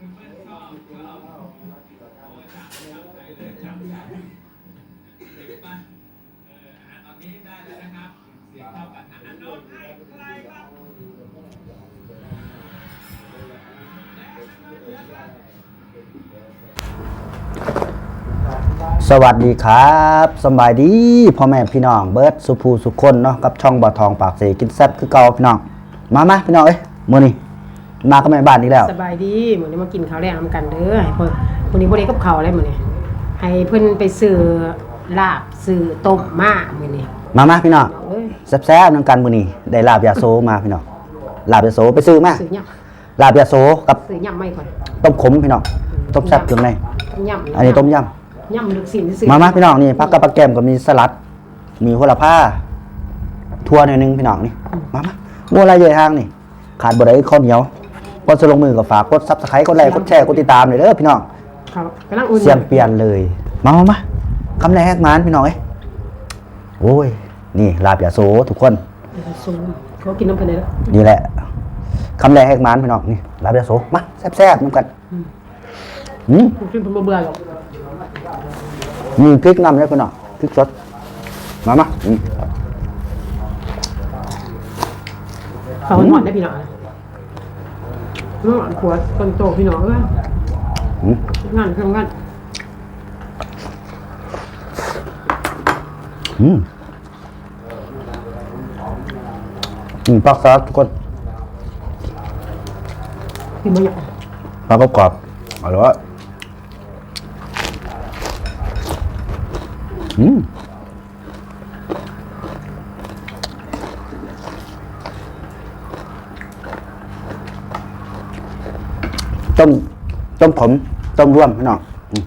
คุณเพื่อนชอบชอบโอ้จับจับใจเลยจับใจเห็นปะเอออะตอนนี้ได้แล้วนะครับ เสียงเท่ากันอะอันโน้นให้ใครครับสวัสดีครับสบายดีพ่อแม่พี่น้องเบิร์ดสุภูสุคนเนาะกับช่องบ่อทองปากเสกินแซ่บคือเก่าพี่น้อง มามาพี่น้องเอ้ยมื้อนี้ มากับแม่บ้านอีกแล้ว สบายดีมื้อนี้มากินข้าวแรงนำกันเด้อให้เพิ่นมื้อนี้บ่ได้กับข้าวอะไรมื้อนี้ให้เพิ่นไปซื้อลาบซื้อต้มมามื้อนี้มามาพี่น้องเอาเอ้ยแซ่บๆนํกันมื้อนี้ได้ลาบยาโซมาพี่น้องลาบยาโซไปซื้อมาซื้อยำลาบยาโซกับซื้อยำไม่ก่อนต้มขมพี่น้องต้มแซ่บเครื่องในต้มยำอันนี้ต้มยยำลึกสินซื้ำมามาพี่น้องนี่ผักกับปลาแกมก็มีสลัด มีโหระพาทั่วหน่อยหนึงพี่น้องนี่มามาบัวลายใหญ่ทางนี่ ขาดบ่ได้ข้าวเหนียว ก่อนจะลงมือก็ฝากกด Subscribe กดไลค์กดแชร์กดติดตามหน่อยเด้อพี่น้องเขากำลังอุ่นเสียงเปลี่ยนเลย มามามาคำแรกมานพี่น้องเอ้ยโอ้ย นี่ลาบยาโซทุกคนซูมเขากินน้ำเพิ่นได้แล้วนี่แหละคำแรกแหกมานพี่น้องนี่ลาบยาโซมาแซ่บๆน้ำกันอืมกินเพิ่นบ่เบื่อหรอกมีพริกนำด้วยพี่น้องพริกสดมามาอืมเขาหอนได้พี่น้อง น้องขวดคนโตพี่น้องเอ้ยอืมงานเครื่องงานอืมอืมปักซอสทุกคนกินบ่อยากปลากรอบๆอร่อยอืม ต้มต้มขมต้มร่วมพี่น้องอืม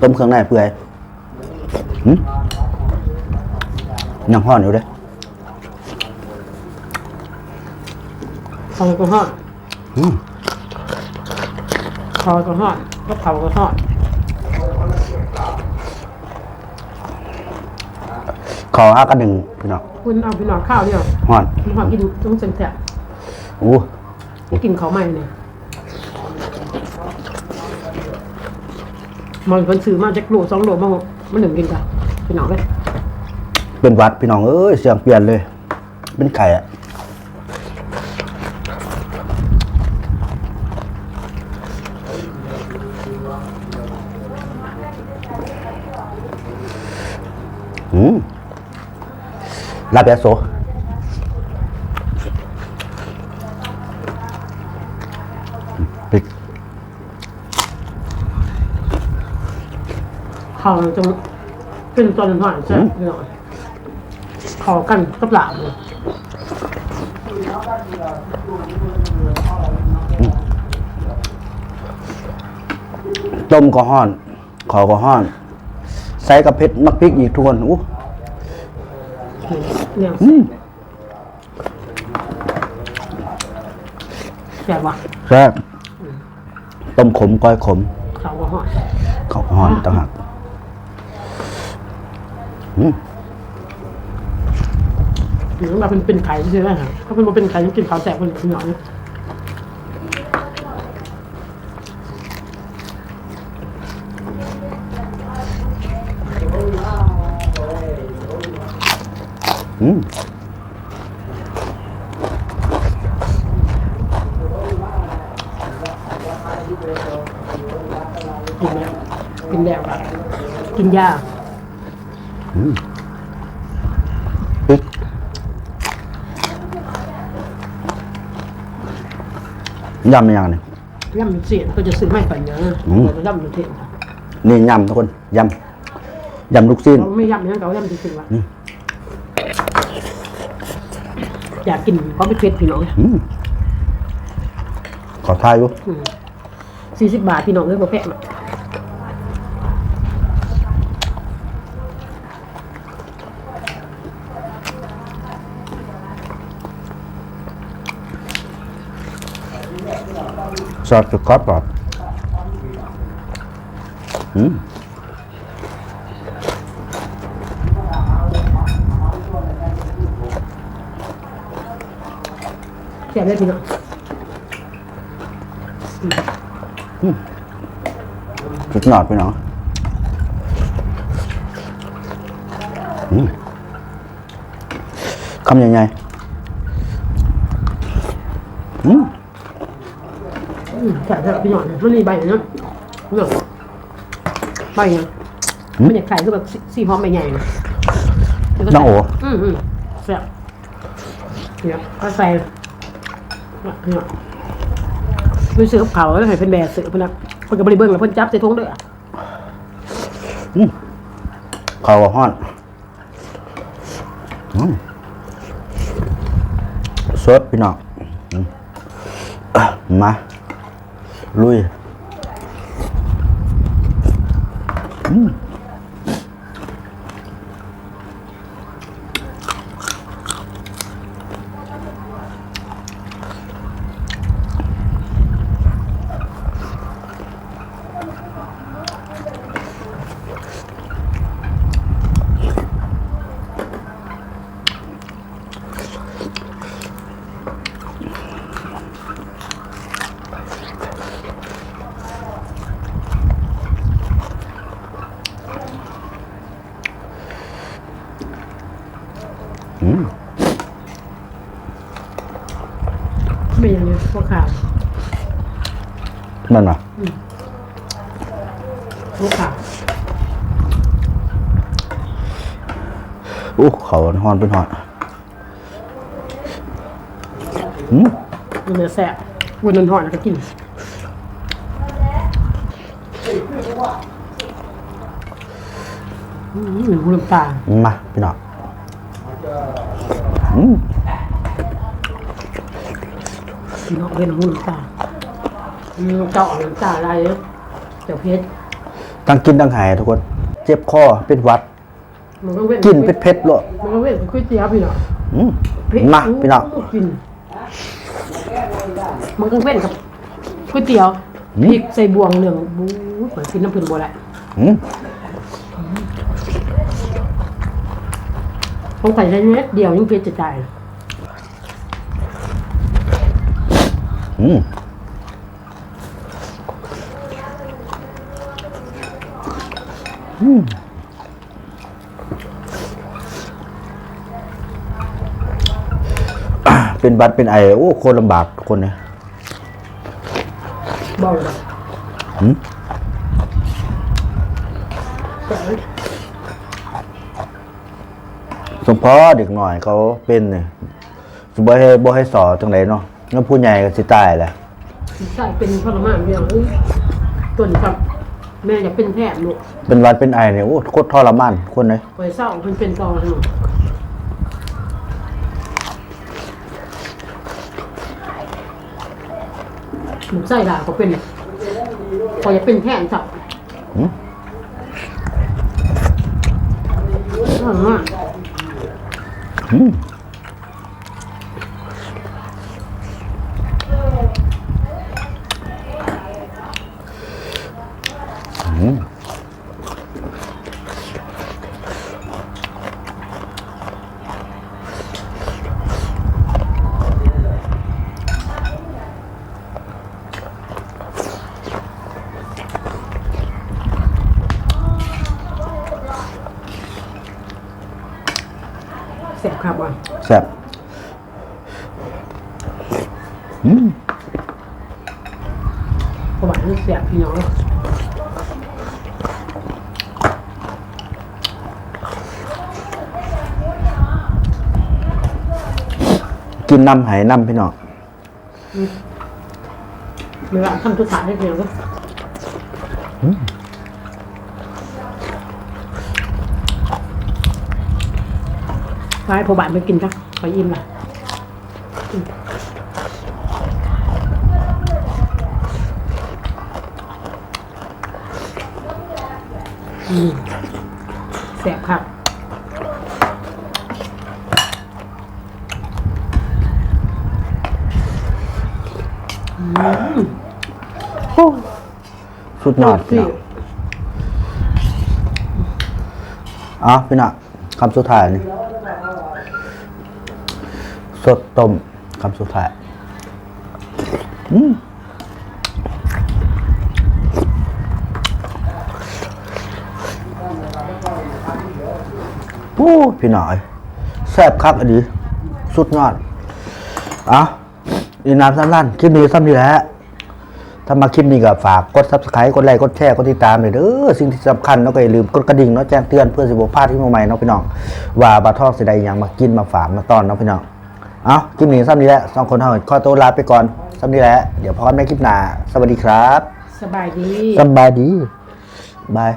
ต้มเครื่องในเปื่อยอืมยังห่อนอยู่เลยเขาก็ฮอดอืมเขาก็ฮอดก็เขาก็ฮอดขอห้ากันหนึ่งพี่น้องคุณเอาพี่น้องข้าวเดียวห่อนพี่น้องกินต้องเซ็งแซ่บอู้ ไม่กินเขาใหม่เนี่ยมันคนซื้อมาจากโลสองโลมามันหนึ่งกินกันพี่น้องเลยเป็นวัดพี่น้องเอ้ยเสียงเปลี่ยนเลย เป็นไข่อะอืมลาบยาโซ พริกเขาจะเป็นตอนหน่อยใช่พี่น้องเขากันกับหลานเลยต้มก็ห้อน ขอก็ห้อน ใส่กับเผ็ดมักพริกอีกทุกคนอู้เนี่ยอืมแซ่บว่ะแซ่บ ต้มขมก้อยขมเขาก็ฮอดข้าวห้อนต่างหากอืมหรือว่าเป็นเป็นไข่ใช่ไหมครับถ้าเป็นบ่เป็นไข่ยังกินข้าวแซ่บคนพี่น้องเลย อืม กินแล้วกิ นแล้วครับกินยาพริกยำยังเนี่ยย่ำเสียนก็จะซื้อไม่ไปเยอะอืมเราจะย่ำมันเสียนนี่ยำทุกคนยำยำลูกชิ้นเราไม่ย่ำอย่างนั้นเราย่ำจริงๆว่ะอืมอยากกินเพราะไม่เผ็ดพี่น้องอืมขอทายอยู่สี่สิบบาทพี่น้องเลยบ่แพงหรอก ซอสสุดกรอบกรอบอืมแซ่บเลยพี่น้อง จุดหนอดพี่น้องอืมคำยังไงอืม อืมแต่แต่พี่หน่อยมันมีใบเนาะเนาะใบเนี่ยมันอยากไข่คือแบบสีหอมใบใหญ่นะน้องโออืมอืมแซ่บเนี่ยก็ใส่เนี่ยเนี่ยไปซื้อกับเขาแล้วให้เป็นแบร์ซื้อเพิ่นนะเพิ่นก็บ่ได้เบิ่งแล้วเพิ่นจับใส่ถุงเด้อเขาก็ฮ้อนอืมสดพี่น้องอืมอะมา ลุย อืมไม่ นั่นน่ะพวกขาวอู้เขาฮ้อนเป็นฮ้อนอืมมันจะแซ่บวันนั้นหอยแล้วก็กินอืมเหมือนหูน้ำตามาพี่น้องอืมพี่น้องเป็นหูน้ำตาอื มเจาะน้ำตาอะไรเนี่ยเจ้าเพชรทั้งกินทั้งหายทุกคน เจ็บคอเป็นหวัด มันก็เว้นกินเป็นเผ็ดๆเลยมันก็เว้นเป็นก๋วยเตี๋ยวพี่น้องอืมเผ็ดมาพี่น้องกินมันก็เว้นกับก๋วยเตี๋ยวพริกใส่บวงเหลืองบู๊เหมือนกินน้ำผึ้งบัวแหละอืมต้องใส่ใช้เม็ดเดียวยิ่งเพชรจะจ่ายอืมอืม เป็นบัดเป็นไอโอ้ คนลำบากทุกคนเนี่ยเบาเลยหืมแต่สมพอเด็กหน่อยเขาเป็นเนี่ยสบ่ให้บ่ให้สอจังไดเนาะงั้นผู้ใหญ่ก็สิตายแหละใช่เป็นทรมานเดียวเอ้ยต้นครับ แม่อยากเป็นแพทย์ลูกเป็นหวัดเป็นไอเนี่ยโอ้โคตรทรมานคนเลยคอยเศร้าเพิ่นเป็นต่อหนูหนูใส่ด่าก็เป็นพออยากเป็นแพทย์สับหืมทรมานอืมอืม แสบครับว่ะ แซ่บอืมประวัตินี่แสบพี่น้องกินน้ำไหายน้ำพี่น้องเวลาทำทุกสายให้พี่น้องก็ ไปพอบาทไปกินจ้ะไปอิ่มละอืมแสบครับสุดยอดพี่น้องเอ๋อพี่น้องคำสุดท้ายนี่ สดต้มคำสุดท้ายโอ้พี่หน่อยแซ่บคักอันนี้สุดยอดอะอีน้ำสั้นๆคลิปนี้สั้นนี่แหละถ้ามาคลิปนี้ก็ฝากกดซับสไครต์กดไลค์กดแชร์กดติดตามเลยเด้อสิ่งที่สำคัญเนาะก็อย่าลืมกดกระดิ่งเนาะแจ้งเตือนเพื่อสิบหกพลาดที่ใหม่ๆเนาะพี่น้องว่าปลาทอดสีใดอย่างมากินมาฝากมาต้อนเนาะพี่น้อง เอาคลิปนี้ซ้ำนี้แหละสองคนเฮาขอตัวลาไปก่อนซ้ำนี้แหละ เดี๋ยวพบกันในคลิปหน้า สวัสดีครับ สบายดี สบายดี บาย